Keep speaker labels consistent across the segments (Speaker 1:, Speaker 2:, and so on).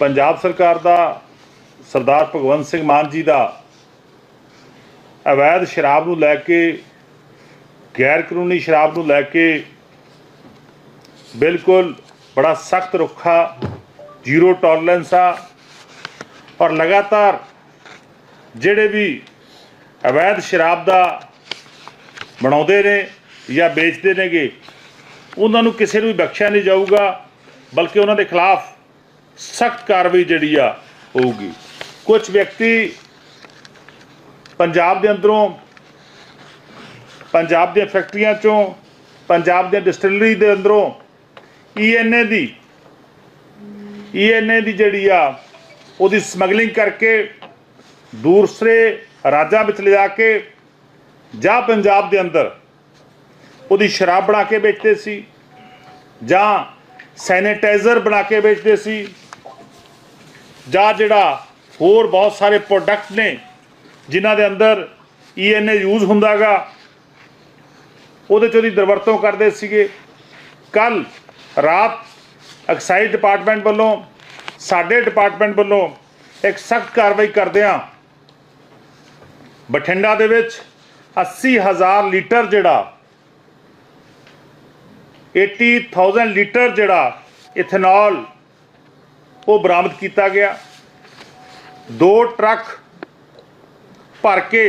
Speaker 1: ਪੰਜਾਬ ਸਰਕਾਰ ਦਾ ਸਰਦਾਰ ਭਗਵੰਤ ਸਿੰਘ ਮਾਨ ਜੀ ਦਾ ਅਵੈਧ ਸ਼ਰਾਬ ਨੂੰ ਲੈ ਕੇ ਗੈਰ ਕਾਨੂੰਨੀ ਸ਼ਰਾਬ ਨੂੰ ਲੈ ਕੇ ਬਿਲਕੁਲ ਬੜਾ ਸਖਤ ਰੁੱਖਾ ਜ਼ੀਰੋ ਟੋਲਰੈਂਸ ਆ, ਔਰ ਲਗਾਤਾਰ ਜਿਹੜੇ ਵੀ ਅਵੈਧ ਸ਼ਰਾਬ ਦਾ ਬਣਾਉਂਦੇ ਨੇ ਜਾਂ ਵੇਚਦੇ ਨੇਗੇ, ਉਹਨਾਂ ਨੂੰ ਕਿਸੇ ਨੂੰ ਵੀ ਬਖਸ਼ਿਆ ਨਹੀਂ ਜਾਊਗਾ, ਬਲਕਿ ਉਹਨਾਂ ਦੇ ਖਿਲਾਫ ਸਖਤ ਕਾਰਵਾਈ ਜਿਹੜੀ ਆ ਹੋਊਗੀ। ਕੁਝ ਵਿਅਕਤੀ ਪੰਜਾਬ ਦੇ ਅੰਦਰੋਂ, ਪੰਜਾਬ ਦੀਆਂ ਫੈਕਟਰੀਆਂ ਚੋਂ, ਪੰਜਾਬ ਦੇ ਡਿਸਟਿਲਰੀ ਦੇ ਅੰਦਰੋਂ ਈਐਨਏ ਦੀ ਈਐਨਏ ਦੀ ਜਿਹੜੀ ਆ, ਉਹਦੀ ਸਮਗਲਿੰਗ ਕਰਕੇ ਦੂਸਰੇ ਰਾਜਾਂ ਵਿੱਚ ਲਿਜਾ ਕੇ ਜਾਂ ਪੰਜਾਬ ਦੇ ਅੰਦਰ ਉਹਦੀ ਸ਼ਰਾਬ ਬਣਾ ਕੇ ਵੇਚਦੇ ਸੀ ਜਾਂ ਸੈਨੀਟਾਈਜ਼ਰ ਬਣਾ ਕੇ ਵੇਚਦੇ ਸੀ। ਜਾਂ ਜਿਹੜਾ ਹੋਰ ਬਹੁਤ ਸਾਰੇ ਪ੍ਰੋਡਕਟ ਨੇ, ਜਿਨ੍ਹਾਂ ਦੇ ਅੰਦਰ ਈਐਨਏ ਯੂਜ਼ ਹੁੰਦਾਗਾ ਉਹਦੇ ਚ ਉਹਦੀ ਦਰਵਰਤੋਂ ਕਰਦੇ ਸੀਗੇ। ਕੱਲ ਰਾਤ ਐਕਸਾਈਜ਼ ਡਿਪਾਰਟਮੈਂਟ ਵੱਲੋਂ, ਸਾਡੇ ਡਿਪਾਰਟਮੈਂਟ ਵੱਲੋਂ ਇੱਕ ਸਖਤ ਕਾਰਵਾਈ ਕਰਦਿਆਂ ਬਠਿੰਡਾ ਦੇ ਵਿੱਚ 80000 ਲੀਟਰ ਜਿਹੜਾ 80000 ਲੀਟਰ ਜਿਹੜਾ ਇਥੇਨੋਲ ਉਹ ਬਰਾਮਦ ਕੀਤਾ ਗਿਆ। ਦੋ ਟਰੱਕ ਭਰ ਕੇ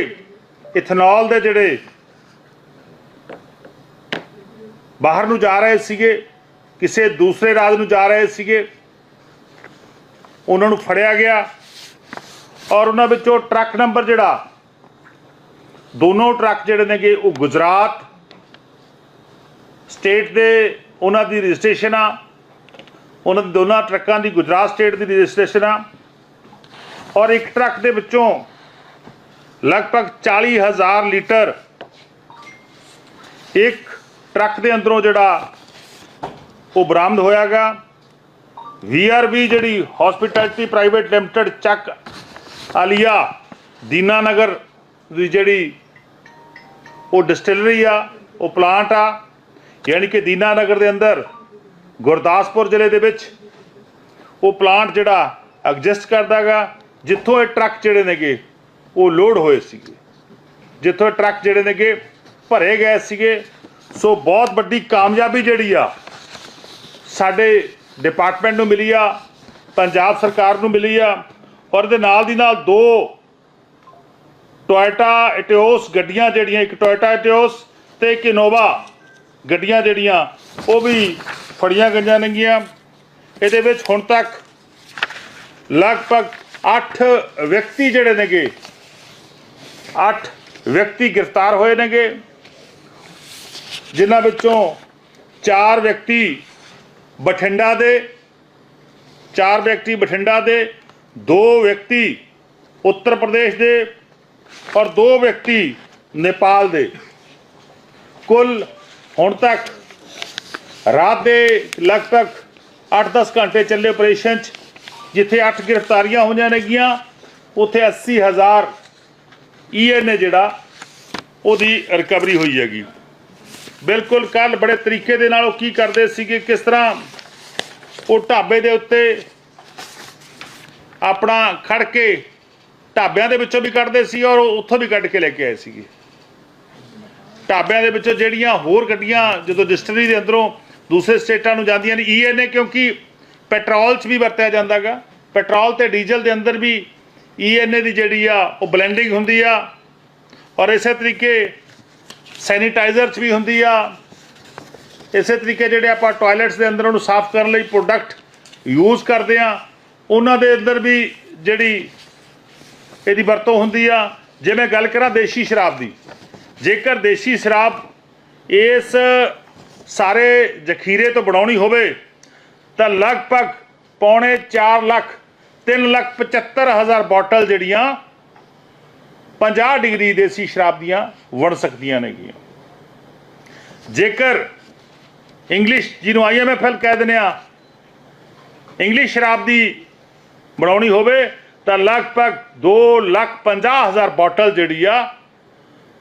Speaker 1: ਇਥਨੋਲ ਦੇ ਜਿਹੜੇ ਬਾਹਰ ਨੂੰ ਜਾ ਰਹੇ ਸੀਗੇ, ਕਿਸੇ ਦੂਸਰੇ ਰਾਜ ਨੂੰ ਜਾ ਰਹੇ ਸੀਗੇ, ਉਹਨਾਂ ਨੂੰ ਫੜਿਆ ਗਿਆ ਔਰ ਉਹਨਾਂ ਵਿੱਚੋਂ ਟਰੱਕ ਨੰਬਰ ਜਿਹੜਾ, ਦੋਨੋਂ ਟਰੱਕ ਜਿਹੜੇ ਨੇਗੇ ਉਹ ਗੁਜਰਾਤ ਸਟੇਟ ਦੇ ਉਹਨਾਂ ਦੀ ਰਜਿਸਟ੍ਰੇਸ਼ਨ ਆ। ਉਹਨਾਂ ਦੇ ਦੋਨਾਂ ਟਰੱਕਾਂ ਦੀ ਗੁਜਰਾਤ ਸਟੇਟ ਦੀ ਰਜਿਸਟ੍ਰੇਸ਼ਨ ਆ। ਔਰ ਇੱਕ ਟਰੱਕ ਦੇ ਵਿੱਚੋਂ ਲਗਭਗ 40000 ਲੀਟਰ ਇੱਕ ਟਰੱਕ ਦੇ ਅੰਦਰੋਂ ਜਿਹੜਾ ਉਹ ਬਰਾਮਦ ਹੋਇਆਗਾ। ਵੀਆਰਬੀ ਜਿਹੜੀ ਹਸਪਿਟੈਲਿਟੀ ਪ੍ਰਾਈਵੇਟ ਲਿਮਟਿਡ ਚੱਕ ਆਲੀਆ ਦੀਨਾਨਗਰ ਦੀ ਜਿਹੜੀ ਉਹ ਡਿਸਟਿਲਰੀ ਆ, ਉਹ ਪਲਾਂਟ ਆ। ਯਾਨੀ ਕਿ ਦੀਨਾਨਗਰ ਦੇ ਅੰਦਰ ਗੁਰਦਾਸਪੁਰ ਜ਼ਿਲ੍ਹੇ ਦੇ ਵਿੱਚ ਉਹ ਪਲਾਂਟ ਜਿਹੜਾ ਐਗਜ਼ਿਸਟ ਕਰਦਾਗਾ, ਜਿੱਥੋਂ ਇਹ ਟਰੱਕ ਜਿਹੜੇ ਨੇਗੇ, ਉਹ ਲੋਡ ਹੋਏ ਸੀਗੇ। ਜਿੱਥੋਂ ਇਹ ਟਰੱਕ ਜਿਹੜੇ ਨੇਗੇ, ਭਰੇ ਗਏ ਸੀਗੇ। ਸੋ ਬਹੁਤ ਵੱਡੀ ਕਾਮਯਾਬੀ ਜਿਹੜੀ ਆ, ਸਾਡੇ ਡਿਪਾਰਟਮੈਂਟ ਨੂੰ ਮਿਲੀ ਆ, ਪੰਜਾਬ ਸਰਕਾਰ ਨੂੰ ਮਿਲੀ ਆ, ਔਰ ਇਹਦੇ ਨਾਲ ਦੀ ਨਾਲ ਦੋ ਟੋਇਟਾ ਇਟਿਓਸ ਗੱਡੀਆਂ ਜਿਹੜੀਆਂ, ਇੱਕ ਟੋਇਟਾ ਇਟਿਓਸ ਤੇ ਇੱਕ ਇਨੋਵਾ ਗੱਡੀਆਂ ਜਿਹੜੀਆਂ, ਉਹ ਵੀ ਫੜੀਆਂ ਗਈਆਂ ਨੇਗੀਆਂ। ਇਹਦੇ ਵਿੱਚ ਹੁਣ ਤੱਕ ਲਗਭਗ 8 ਵਿਅਕਤੀ ਜਿਹੜੇ ਨੇਗੇ 8 ਵਿਅਕਤੀ ਗ੍ਰਿਫਤਾਰ ਹੋਏ ਨੇਗੇ, ਜਿਨ੍ਹਾਂ ਵਿੱਚੋਂ 4 ਵਿਅਕਤੀ ਬਠਿੰਡਾ ਦੇ 4 ਵਿਅਕਤੀ ਬਠਿੰਡਾ ਦੇ 2 ਵਿਅਕਤੀ ਉੱਤਰ ਪ੍ਰਦੇਸ਼ ਦੇ ਔਰ 2 ਵਿਅਕਤੀ ਨੇਪਾਲ ਦੇ। ਕੁੱਲ ਹੁਣ ਤੱਕ ਰਾਤ ਦੇ ਲਗਭਗ 8-10 ਘੰਟੇ ਚੱਲੇ ਆਪਰੇਸ਼ਨ 'ਚ, ਜਿੱਥੇ 8 ਗ੍ਰਿਫਤਾਰੀਆਂ ਹੋਈਆਂ ਨੇਗੀਆਂ, ਉੱਥੇ 80000 ਈਐਨਏ ਜਿਹੜਾ ਉਹਦੀ ਰਿਕਵਰੀ ਹੋਈ ਹੈਗੀ। ਬਿਲਕੁਲ ਕੱਲ ਬੜੇ ਤਰੀਕੇ ਦੇ ਨਾਲ ਉਹ ਕੀ ਕਰਦੇ ਸੀਗੇ, ਕਿਸ ਤਰ੍ਹਾਂ ਉਹ ਢਾਬੇ ਦੇ ਉੱਤੇ ਆਪਣਾ ਖੜ ਕੇ ਢਾਬਿਆਂ ਦੇ ਵਿੱਚੋਂ ਵੀ ਕੱਢਦੇ ਸੀ ਔਰ ਉੱਥੋਂ ਵੀ ਕੱਢ ਕੇ ਲੈ ਕੇ ਆਏ ਸੀਗੇ। ਢਾਬਿਆਂ ਦੇ ਵਿੱਚੋਂ ਜਿਹੜੀਆਂ ਹੋਰ ਗੱਡੀਆਂ ਜਦੋਂ ਡਿਸਟਰੀ ਦੇ ਅੰਦਰੋਂ ਦੂਸਰੇ ਸਟੇਟਾਂ ਨੂੰ ਜਾਂਦੀਆਂ ਨੇ। ਈਐਨਏ ਕਿਉਂਕਿ ਪੈਟਰੋਲ 'ਚ ਵੀ ਵਰਤਿਆ ਜਾਂਦਾਗਾ। ਪੈਟਰੋਲ ਤੇ ਡੀਜ਼ਲ ਦੇ ਅੰਦਰ ਵੀ ਈਐਨਏ ਦੀ ਜਿਹੜੀ ਆ, ਉਹ ਬਲੈਂਡਿੰਗ ਹੁੰਦੀ ਆ। ਔਰ ਇਸੇ ਤਰੀਕੇ ਸੈਨੀਟਾਈਜ਼ਰ 'ਚ ਵੀ ਹੁੰਦੀ ਆ। ਇਸੇ ਤਰੀਕੇ ਜਿਹੜੇ ਆਪਾਂ ਟਾਇਲਟਸ ਦੇ ਅੰਦਰ ਉਹਨੂੰ ਸਾਫ਼ ਕਰਨ ਲਈ ਪ੍ਰੋਡਕਟ ਯੂਜ਼ ਕਰਦੇ ਆ। ਉਹਨਾਂ ਦੇ ਅੰਦਰ ਵੀ ਜਿਹੜੀ ਇਹਦੀ ਵਰਤੋਂ ਹੁੰਦੀ ਆ। ਜੇ ਮੈਂ ਗੱਲ ਕਰਾਂ ਦੇਸ਼ੀ ਸ਼ਰਾਬ ਦੀ, ਜੇਕਰ ਦੇਸ਼ੀ ਸ਼ਰਾਬ ਇਸ ਸਾਰੇ ਜ਼ਖੀਰੇ ਤੋਂ ਬਣਾਉਣੀ ਹੋਵੇ, ਤਾਂ ਲਗਭਗ ਪੌਣੇ 4 ਲੱਖ 3 ਲੱਖ 75 ਹਜ਼ਾਰ ਬੋਟਲ ਜਿਹੜੀਆਂ 50 ਡਿਗਰੀ ਦੇਸੀ ਸ਼ਰਾਬ ਦੀਆਂ ਬਣ ਸਕਦੀਆਂ ਨੇਗੀਆਂ। ਜੇਕਰ ਇੰਗਲਿਸ਼, ਜਿਹਨੂੰ ਆਈਐਮਐਫਐਲ ਕਹਿ ਦਿੰਦੇ ਆ, ਇੰਗਲਿਸ਼ ਸ਼ਰਾਬ ਦੀ ਬਣਾਉਣੀ ਹੋਵੇ, ਤਾਂ ਲਗਭਗ 2 ਲੱਖ 50 ਹਜ਼ਾਰ ਬੋਟਲ ਜਿਹੜੀ ਆ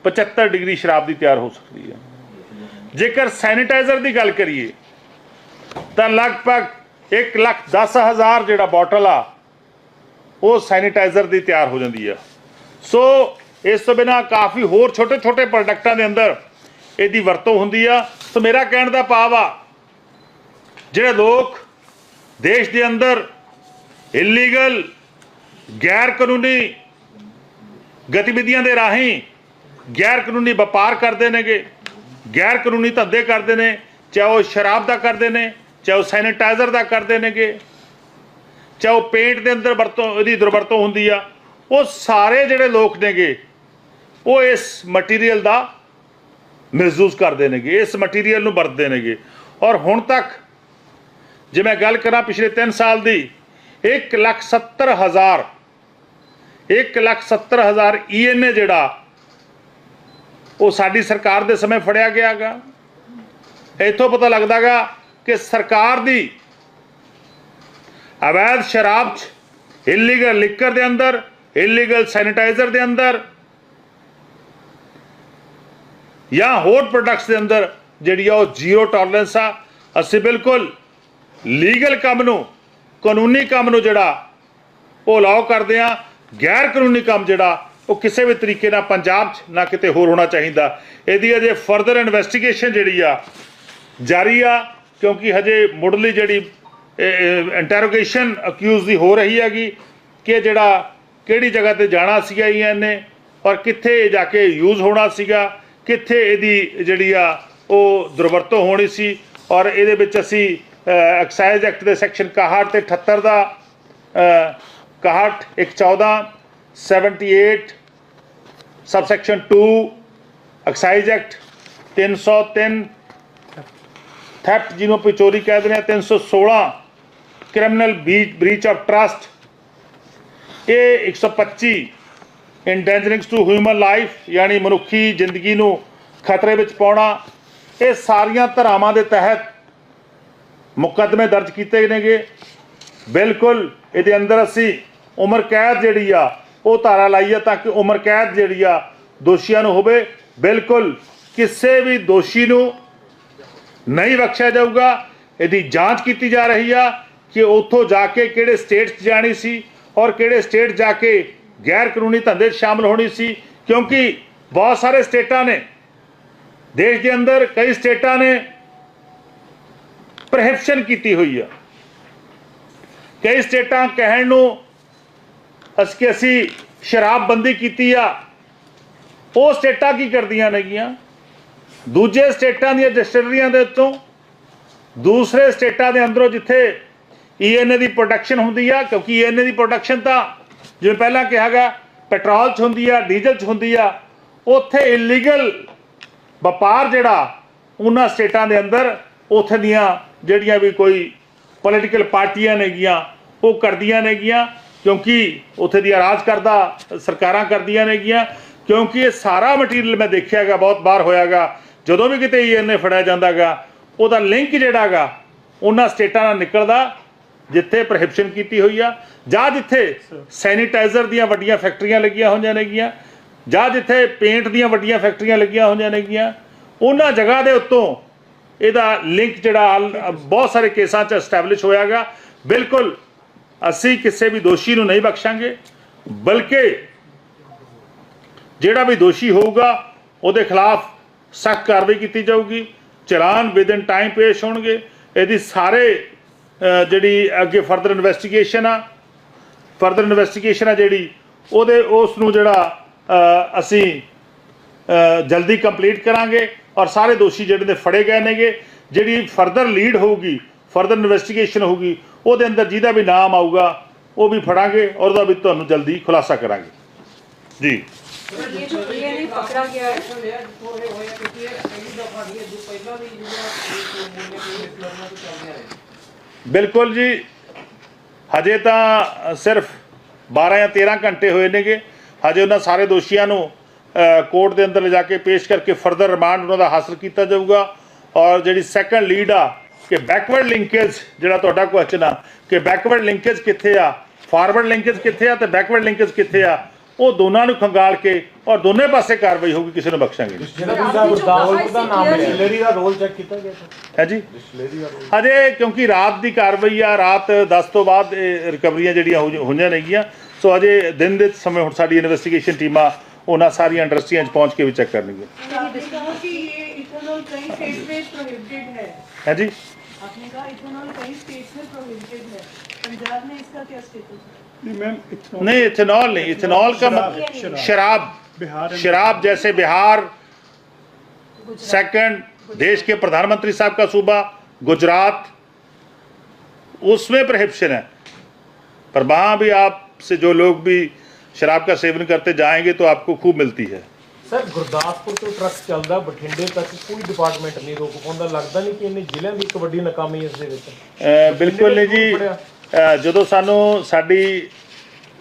Speaker 1: 75 ਡਿਗਰੀ ਸ਼ਰਾਬ ਦੀ ਤਿਆਰ ਹੋ ਸਕਦੀ ਹੈ ਜੇਕਰ ਸੈਨੀਟਾਈਜ਼ਰ ਦੀ ਗੱਲ ਕਰੀਏ, ਤਾਂ ਲਗਭਗ 1 ਲੱਖ 10 ਹਜ਼ਾਰ ਜਿਹੜਾ ਬੋਟਲ ਆ, ਉਹ ਸੈਨੀਟਾਈਜ਼ਰ ਦੀ ਤਿਆਰ ਹੋ ਜਾਂਦੀ ਆ। ਸੋ ਇਸ ਤੋਂ ਬਿਨਾ ਕਾਫੀ ਹੋਰ ਛੋਟੇ ਛੋਟੇ ਪ੍ਰੋਡਕਟਾਂ ਦੇ ਅੰਦਰ ਇਹਦੀ ਵਰਤੋਂ ਹੁੰਦੀ ਆ। ਸੋ ਮੇਰਾ ਕਹਿਣ ਦਾ ਭਾਵ ਆ, ਜਿਹੜੇ ਲੋਕ ਦੇਸ਼ ਦੇ ਅੰਦਰ ਇਲੀਗਲ ਗੈਰ ਕਾਨੂੰਨੀ ਗਤੀਵਿਧੀਆਂ ਦੇ ਰਾਹੀਂ ਗੈਰ ਕਾਨੂੰਨੀ ਵਪਾਰ ਕਰਦੇ ਨੇਗੇ ਗੈਰ ਕਾਨੂੰਨੀ ਧੰਦੇ ਕਰਦੇ ਨੇ, ਚਾਹੇ ਉਹ ਸ਼ਰਾਬ ਦਾ ਕਰਦੇ ਨੇ, ਚਾਹੇ ਉਹ ਸੈਨੀਟਾਈਜ਼ਰ ਦਾ ਕਰਦੇ ਨੇਗੇ, ਚਾਹੇ ਉਹ ਪੇਂਟ ਦੇ ਅੰਦਰ ਵਰਤੋਂ, ਇਹਦੀ ਦੁਰਵਰਤੋਂ ਹੁੰਦੀ ਆ, ਉਹ ਸਾਰੇ ਜਿਹੜੇ ਲੋਕ ਨੇਗੇ, ਉਹ ਇਸ ਮਟੀਰੀਅਲ ਦਾ ਮਹਿਸੂਸ ਕਰਦੇ ਨੇਗੇ, ਇਸ ਮਟੀਰੀਅਲ ਨੂੰ ਵਰਤਦੇ ਨੇਗੇ। ਔਰ ਹੁਣ ਤੱਕ ਜੇ ਮੈਂ ਗੱਲ ਕਰਾਂ ਪਿਛਲੇ 3 ਸਾਲ ਦੀ 1 ਲੱਖ 70 ਹਜ਼ਾਰ 1 ਲੱਖ 70 ਹਜ਼ਾਰ ਈਐਨਏ ਜਿਹੜਾ ਉਹ ਸਾਡੀ ਸਰਕਾਰ ਦੇ ਸਮੇਂ ਫੜਿਆ ਗਿਆਗਾ। ਇੱਥੋਂ ਪਤਾ ਲੱਗਦਾਗਾ ਕਿ ਸਰਕਾਰ ਦੀ ਅਵੈਧ ਸ਼ਰਾਬ ਚ ਇਲੀਗਲ ਲਿਕਰ ਦੇ ਅੰਦਰ ਇਲੀਗਲ ਸੈਨੀਟਾਈਜ਼ਰ ਦੇ ਅੰਦਰ ਜਾਂ ਹੋਰ ਪ੍ਰੋਡਕਟਸ ਦੇ ਅੰਦਰ ਜਿਹੜੀ ਆ ਉਹ ਜ਼ੀਰੋ ਟੋਲਰੈਂਸ ਆ, ਅਸੀਂ ਬਿਲਕੁਲ ਲੀਗਲ ਕੰਮ ਨੂੰ, ਕਾਨੂੰਨੀ ਕੰਮ ਨੂੰ ਜਿਹੜਾ ਉਹ ਅਲਾਉ ਕਰਦੇ ਆ, ਗੈਰ ਕਾਨੂੰਨੀ ਕੰਮ ਜਿਹੜਾ ਉਹ ਕਿਸੇ ਵੀ ਤਰੀਕੇ ਨਾਲ ਪੰਜਾਬ 'ਚ ਨਾ ਕਿਤੇ ਹੋਰ ਹੋਣਾ ਚਾਹੀਦਾ। ਇਹਦੀ ਅਜੇ ਫਰਦਰ ਇਨਵੈਸਟੀਗੇਸ਼ਨ ਜਿਹੜੀ ਆ ਜਾਰੀ ਆ ਕਿਉਂਕਿ ਹਜੇ ਮੁੱਢਲੀ ਜਿਹੜੀ ਇੰਟਰੋਗੇਸ਼ਨ ਅਕਿਊਜ਼ ਦੀ ਹੋ ਰਹੀ ਹੈਗੀ ਕਿ ਜਿਹੜਾ ਕਿਹੜੀ ਜਗ੍ਹਾ ਤੇ ਜਾਣਾ ਸੀਗਾ ਇਹਨੇ ਔਰ ਕਿੱਥੇ ਜਾ ਕੇ ਯੂਜ਼ ਹੋਣਾ ਸੀਗਾ ਕਿੱਥੇ ਇਹਦੀ ਜਿਹੜੀ ਆ ਉਹ ਦੁਰਵਰਤੋਂ ਹੋਣੀ ਸੀ ਔਰ ਇਹਦੇ ਵਿੱਚ ਅਸੀਂ ਐਕਸਾਈਜ਼ ਐਕਟ ਦੇ ਸੈਕਸ਼ਨ 61 ਤੇ 78 ਦਾ ਅ, 61 114 78 ਸਬਸੈਕਸ਼ਨ 2 ਐਕਸਾਈਜ਼ ਐਕਟ 303 ਥੈਫਟ ਜਿਹਨੂੰ ਆਪਾਂ ਚੋਰੀ ਕਹਿ ਦਿੰਦੇ ਆ 316 ਕ੍ਰਿਮੀਨਲ ਬ੍ਰੀਚ ਆਫ ਟਰਸਟ ਇਹ 125 ਇੰਡੈਂਜਰਿੰਗਸ ਟੂ ਹਿਊਮਨ ਲਾਈਫ ਯਾਨੀ ਮਨੁੱਖੀ ਜ਼ਿੰਦਗੀ ਨੂੰ ਖਤਰੇ ਵਿੱਚ ਪਾਉਣਾ। ਇਹ ਸਾਰੀਆਂ ਧਾਰਾਵਾਂ ਦੇ ਤਹਿਤ ਮੁਕੱਦਮੇ ਦਰਜ ਕੀਤੇ ਨੇਗੇ। ਬਿਲਕੁਲ, ਇਹਦੇ ਅੰਦਰ ਅਸੀਂ ਉਮਰ ਕੈਦ ਜਿਹੜੀ ਆ ਉਹ ਧਾਰਾ ਲਾਈ ਆ ਤਾਂ ਕਿ ਉਮਰ ਕੈਦ ਜਿਹੜੀ ਆ ਦੋਸ਼ੀਆਂ ਨੂੰ ਹੋਵੇ। ਬਿਲਕੁਲ ਕਿਸੇ ਵੀ ਦੋਸ਼ੀ ਨੂੰ ਨਹੀਂ ਬਖਸ਼ਿਆ ਜਾਊਗਾ। ਇਹਦੀ ਜਾਂਚ ਕੀਤੀ ਜਾ ਰਹੀ ਆ ਕਿ ਉੱਥੋਂ ਜਾ ਕੇ ਕਿਹੜੇ ਸਟੇਟ 'ਚ ਜਾਣੀ ਸੀ ਔਰ ਕਿਹੜੇ ਸਟੇਟ ਜਾ ਕੇ ਗੈਰ ਕਾਨੂੰਨੀ ਧੰਦੇ 'ਚ ਸ਼ਾਮਲ ਹੋਣੀ ਸੀ। ਕਿਉਂਕਿ ਬਹੁਤ ਸਾਰੇ ਸਟੇਟਾਂ ਨੇ। ਦੇਸ਼ ਦੇ ਅੰਦਰ ਕਈ ਸਟੇਟਾਂ ਨੇ ਪ੍ਰੋਹਿਬਿਸ਼ਨ ਕੀਤੀ ਹੋਈ ਆ। ਕਈ ਸਟੇਟਾਂ ਕਹਿਣ ਨੂੰ ਅਸੀਂ ਕਿ ਅਸੀਂ ਸ਼ਰਾਬਬੰਦੀ ਕੀਤੀ ਆ, ਉਹ ਸਟੇਟਾਂ ਕੀ ਕਰਦੀਆਂ ਨੇਗੀਆਂ? ਦੂਜੇ ਸਟੇਟਾਂ ਦੀਆਂ ਡਿਸਟਿਲਰੀਆਂ ਦੇ ਉੱਤੋਂ, ਦੂਸਰੇ ਸਟੇਟਾਂ ਦੇ ਅੰਦਰੋਂ ਜਿੱਥੇ ਈਐਨਏ ਦੀ ਪ੍ਰੋਡਕਸ਼ਨ ਹੁੰਦੀ ਆ, ਕਿਉਂਕਿ ਈਐਨਏ ਦੀ ਪ੍ਰੋਡਕਸ਼ਨ ਤਾਂ ਜਿਵੇਂ ਪਹਿਲਾਂ ਕਿਹਾ ਗਿਆ ਪੈਟਰੋਲ 'ਚ ਹੁੰਦੀ ਆ ਡੀਜ਼ਲ 'ਚ ਹੁੰਦੀ ਆ, ਉੱਥੇ ਇਲੀਗਲ ਵਪਾਰ ਜਿਹੜਾ ਉਹਨਾਂ ਸਟੇਟਾਂ ਦੇ ਅੰਦਰ, ਉੱਥੇ ਦੀਆਂ ਜਿਹੜੀਆਂ ਵੀ ਕੋਈ ਪੋਲੀਟੀਕਲ ਪਾਰਟੀਆਂ ਨੇਗੀਆਂ, ਉਹ ਕਰਦੀਆਂ ਨੇਗੀਆਂ। ਕਿਉਂਕਿ ਉੱਥੇ ਦੀ ਰਾਜ ਕਰਦਾ, ਸਰਕਾਰਾਂ ਕਰਦੀਆਂ ਨੇਗੀਆਂ, ਕਿਉਂਕਿ ਇਹ ਸਾਰਾ ਮਟੀਰੀਅਲ ਮੈਂ ਦੇਖਿਆਗਾ ਬਹੁਤ ਵਾਰ ਹੋਇਆਗਾ ਜਦੋਂ ਵੀ ਕਿਤੇ ਈਐਨਏ ਫੜਿਆ ਜਾਂਦਾਗਾ ਉਹਦਾ ਲਿੰਕ ਜਿਹੜਾਗਾ ਉਹਨਾਂ ਸਟੇਟਾਂ ਨਾਲ ਨਿਕਲਦਾ, ਜਿੱਥੇ ਪ੍ਰੋਹਿਬਿਸ਼ਨ ਕੀਤੀ ਹੋਈ ਆ। ਜਾਂ ਜਿੱਥੇ ਸੈਨੀਟਾਈਜ਼ਰ ਦੀਆਂ ਵੱਡੀਆਂ ਫੈਕਟਰੀਆਂ ਲੱਗੀਆਂ ਹੋਈਆਂ ਨੇਗੀਆਂ, ਜਾਂ ਜਿੱਥੇ ਪੇਂਟ ਦੀਆਂ ਵੱਡੀਆਂ ਫੈਕਟਰੀਆਂ ਲੱਗੀਆਂ ਹੋਈਆਂ ਨੇਗੀਆਂ, ਉਹਨਾਂ ਜਗ੍ਹਾ ਦੇ ਉੱਤੋਂ ਇਹਦਾ ਲਿੰਕ ਜਿਹੜਾ ਹਾਲ- ਬਹੁਤ ਸਾਰੇ ਕੇਸਾਂ 'ਚ ਐਸਟੈਬਲਿਸ਼ ਹੋਇਆਗਾ ਬਿਲਕੁਲ ਅਸੀਂ ਕਿਸੇ ਵੀ ਦੋਸ਼ੀ ਨੂੰ ਨਹੀਂ ਬਖਸ਼ਾਂਗੇ, ਬਲਕਿ ਜਿਹੜਾ ਵੀ ਦੋਸ਼ੀ ਹੋਊਗਾ, ਉਹਦੇ ਖਿਲਾਫ ਸਖਤ ਕਾਰਵਾਈ ਕੀਤੀ ਜਾਊਗੀ। ਚਲਾਨ ਵਿਦਨ ਟਾਈਮ ਪੇਸ਼ ਹੋਣਗੇ। ਇਹਦੀ ਸਾਰੇ ਜਿਹੜੀ ਅੱਗੇ ਫਰਦਰ ਇਨਵੈਸਟੀਗੇਸ਼ਨ ਆ ਫਰਦਰ ਇਨਵੈਸਟੀਗੇਸ਼ਨ ਆ ਜਿਹੜੀ, ਉਹਦੇ, ਉਸ ਨੂੰ ਜਿਹੜਾ ਅਸੀਂ ਜਲਦੀ ਕੰਪਲੀਟ ਕਰਾਂਗੇ ਔਰ ਸਾਰੇ ਦੋਸ਼ੀ ਜਿਹੜੇ ਨੇ ਫੜੇ ਗਏ ਨੇਗੇ। ਜਿਹੜੀ ਫਰਦਰ ਲੀਡ ਹੋਊਗੀ ਫਰਦਰ ਇਨਵੈਸਟੀਗੇਸ਼ਨ ਹੋਊਗੀ ਉਹਦੇ ਅੰਦਰ ਜਿਹਦਾ ਵੀ ਨਾਮ ਆਊਗਾ, ਉਹ ਵੀ ਫੜਾਂਗੇ ਔਰ ਉਹਦਾ ਵੀ ਤੁਹਾਨੂੰ ਜਲਦੀ ਖੁਲਾਸਾ ਕਰਾਂਗੇ। ਜੀ। ਬਿਲਕੁਲ ਜੀ। ਹਜੇ ਤਾਂ ਸਿਰਫ 12 ਜਾਂ 13 ਘੰਟੇ ਹੋਏ ਨੇਗੇ। ਹਜੇ ਉਹਨਾਂ ਸਾਰੇ ਦੋਸ਼ੀਆਂ ਨੂੰ ਕੋਰਟ ਦੇ ਅੰਦਰ ਲਿਜਾ ਕੇ ਪੇਸ਼ ਕਰਕੇ ਫਰਦਰ ਰਿਮਾਂਡ ਉਹਨਾਂ ਦਾ ਹਾਸਲ ਕੀਤਾ ਜਾਊਗਾ। ਔਰ ਜਿਹੜੀ ਸੈਕੰਡ ਲੀਡ ਆ ਕਿ ਬੈਕਵਰਡ ਲਿੰਕੇਜ ਜਿਹੜਾ ਤੁਹਾਡਾ ਕੁਐਸਚਨ ਆ ਕਿ ਬੈਕਵਰਡ ਲਿੰਕੇਜ ਕਿੱਥੇ ਆ ਫਾਰਵਰਡ ਲਿੰਕੇਜ ਕਿੱਥੇ ਆ ਤੇ ਬੈਕਵਰਡ ਲਿੰਕੇਜ ਕਿੱਥੇ ਆ ਉਹ ਦੋਨਾਂ ਨੂੰ ਖੰਗਾਲ ਕੇ ਔਰ ਦੋਨੇ ਪਾਸੇ ਕਾਰਵਾਈ ਹੋਊਗੀ ਕਿਸੇ ਨੂੰ ਬਖਸ਼ਾਂਗੇ ਅਜੇ ਕਿਉਂਕਿ ਰਾਤ ਦੀ ਕਾਰਵਾਈ ਆ ਰਾਤ 10 ਤੋਂ ਬਾਅਦ ਰਿਕਵਰੀਆਂ ਜਿਹੜੀਆਂ ਹੋਈਆਂ ਨੇਗੀਆਂ ਸੋ ਅਜੇ ਦਿਨ ਦੇ ਸਮੇਂ ਹੁਣ ਸਾਡੀ ਇਨਵੈਸਟੀਗੇਸ਼ਨ ਟੀਮਾਂ ਉਹਨਾਂ ਸਾਰੀਆਂ ਇੰਡਸਟਰੀਆਂ 'ਚ ਪਹੁੰਚ ਕੇ ਵੀ ਚੈੱਕ ਕਰਨਗੀਆਂ। ਹੈ।
Speaker 2: आपने कहा इथेनॉल कई स्टेट्स में प्रोहिबिटेड है। पंजाब में इसका क्या स्टेटस है?
Speaker 3: नहीं इथेनॉल
Speaker 1: नहीं इथेनॉल का मतलब
Speaker 3: शराब। बिहार
Speaker 1: शराब जैसे बिहार सेकंड देश के प्रधानमंत्री साहब का सूबा गुजरात उसमें प्रहिप्शन है। पर वहाँ भी आपसे जो लोग भी शराब का सेवन करते जाएँगे तो आपको खूब मिलती है।
Speaker 4: ਸਰ ਗੁਰਦਾਸਪੁਰ ਤੋਂ ਟਰੱਕ ਚੱਲਦਾ ਬਠਿੰਡੇ ਤੱਕ ਕੋਈ ਡਿਪਾਰਟਮੈਂਟ ਨਹੀਂ ਰੋਕ ਪਾਉਂਦਾ। ਲੱਗਦਾ ਨਹੀਂ ਕਿ ਇਹਨੇ ਜ਼ਿਲ੍ਹਿਆਂ ਦੀ ਇੱਕ ਵੱਡੀ ਨਾਕਾਮੀ ਇਸ ਦੇ ਵਿੱਚ।
Speaker 1: ਬਿਲਕੁਲ ਨਹੀਂ ਜੀ। ਜਦੋਂ ਸਾਨੂੰ ਸਾਡੀ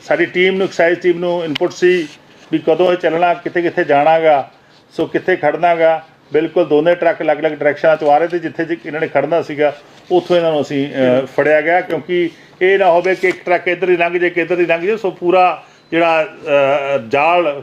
Speaker 1: ਸਾਡੀ ਟੀਮ ਨੂੰ ਐਕਸਾਈਜ਼ ਟੀਮ ਨੂੰ ਇਨਪੁਟ ਸੀ ਵੀ ਕਦੋਂ ਇਹ ਚੱਲਣਾ ਕਿੱਥੇ ਕਿੱਥੇ ਜਾਣਾਗਾ ਸੋ ਕਿੱਥੇ ਖੜਨਾਗਾ ਬਿਲਕੁਲ ਦੋਨੇ ਟਰੱਕ ਅਲੱਗ-ਅਲੱਗ ਡਾਇਰੈਕਸ਼ਨਾਂ 'ਚ ਆ ਰਹੇ ਤੇ ਜਿੱਥੇ ਇਹਨਾਂ ਨੇ ਖੜਨਾ ਸੀਗਾ ਉੱਥੋਂ ਇਹਨਾਂ ਨੂੰ ਅਸੀਂ ਫੜਿਆ ਗਿਆ ਕਿਉਂਕਿ ਇਹ ਨਾ ਹੋਵੇ ਕਿ ਇੱਕ ਟਰੱਕ ਇੱਧਰ ਹੀ ਲੰਘ ਜੇ ਕਿ ਇੱਧਰ ਹੀ ਲੰਘ ਜੇ ਸੋ ਪੂਰਾ ਜਿਹੜਾ ਜਾਲ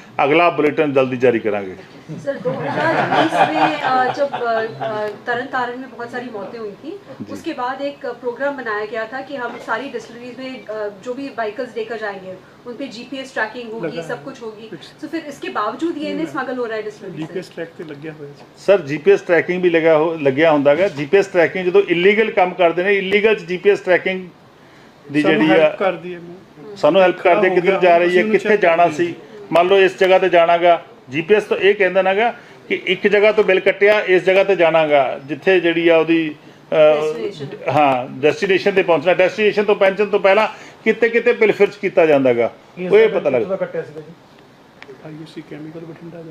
Speaker 1: ਅਗਲਾ ਬੁਲੇਟਿਨ ਜਲਦੀ ਜਾਰੀ ਕਰਾਂਗੇ
Speaker 5: सर 2020 में अ, जब अ, अ, तरन तारण में बहुत सारी मौतें हुई थी उसके बाद एक प्रोग्राम बनाया गया था कि हम सारी डिस्टिलरीज में अ, जो भी व्हीकल्स लेकर जाएंगे उन पे जीपीएस ट्रैकिंग होगी सब कुछ होगी तो फिर इसके बावजूद ये नहीं स्मगल हो रहा है डिस्टिलरी से
Speaker 3: ਜੀਪੀਐਸ ਟਰੈਕ ਤੇ ਲੱਗਿਆ ਹੋਇਆ ਸੀ
Speaker 1: ਸਰ ਜੀਪੀਐਸ ਟਰੈਕਿੰਗ ਵੀ ਲਗਾ ਹੋ ਲੱਗਿਆ ਹੁੰਦਾਗਾ ਜੀਪੀਐਸ ਟਰੈਕਿੰਗ ਜਦੋਂ ਇਲੀਗਲ ਕੰਮ ਕਰਦੇ ਨੇ ਇਲੀਗਲ ਚ ਜੀਪੀਐਸ ਟਰੈਕਿੰਗ ਦੀ
Speaker 3: ਸਾਨੂੰ
Speaker 1: ਜਿਹੜੀ ਆ
Speaker 3: ਹੈਲਪ ਕਰਦੀ ਹੈ ਮੈਂ
Speaker 1: ਸਾਨੂੰ ਹੈਲਪ ਕਰਦੇ
Speaker 3: ਹੋ
Speaker 1: ਕਿੱਧਰ
Speaker 3: ਗਿਆ,
Speaker 1: ਜਾ ਰਹੀ ਹੈ
Speaker 3: ਅਸੀਂ ਉਹਨੂੰ
Speaker 1: ਕਿੱਥੇ
Speaker 3: check
Speaker 1: ਜਾਣਾ
Speaker 3: ਕਰਦੇ
Speaker 1: ਸੀ ਮੰਨ ਲਓ ਇਸ ਜਗ੍ਹਾ ਤੇ ਜਾਣਾਗਾ ਜੀਪੀਐਸ ਤੋਂ ਇਹ ਕਹਿੰਦਾ ਨਾਗਾ ਕਿ ਇੱਕ ਜਗ੍ਹਾ ਤੋਂ ਬਿੱਲ ਕੱਟਿਆ ਇਸ ਜਗ੍ਹਾ ਤੇ ਜਾਣਾਗਾ ਜਿੱਥੇ ਜਿਹੜੀ ਆ ਉਹਦੀ। ਹਾਂ ਡੈਸਟੀਨੇਸ਼ਨ ਤੇ ਪਹੁੰਚਣਾ ਡੈਸਟੀਨੇਸ਼ਨ ਤੋਂ ਪਹੁੰਚਣ ਤੋਂ ਪਹਿਲਾਂ ਕਿਤੇ ਕਿਤੇ ਬਿੱਲ ਫਿਰਚ ਕੀਤਾ ਜਾਂਦਾਗਾ। ਉਹ ਇਹ ਪਤਾ ਲੱਗਦਾ
Speaker 4: ਕੱਟਿਆ ਸੀਗਾ ਜੀ?
Speaker 3: ਆਈਯੂਸੀ ਕੈਮੀਕਲ ਬਠਿੰਡਾ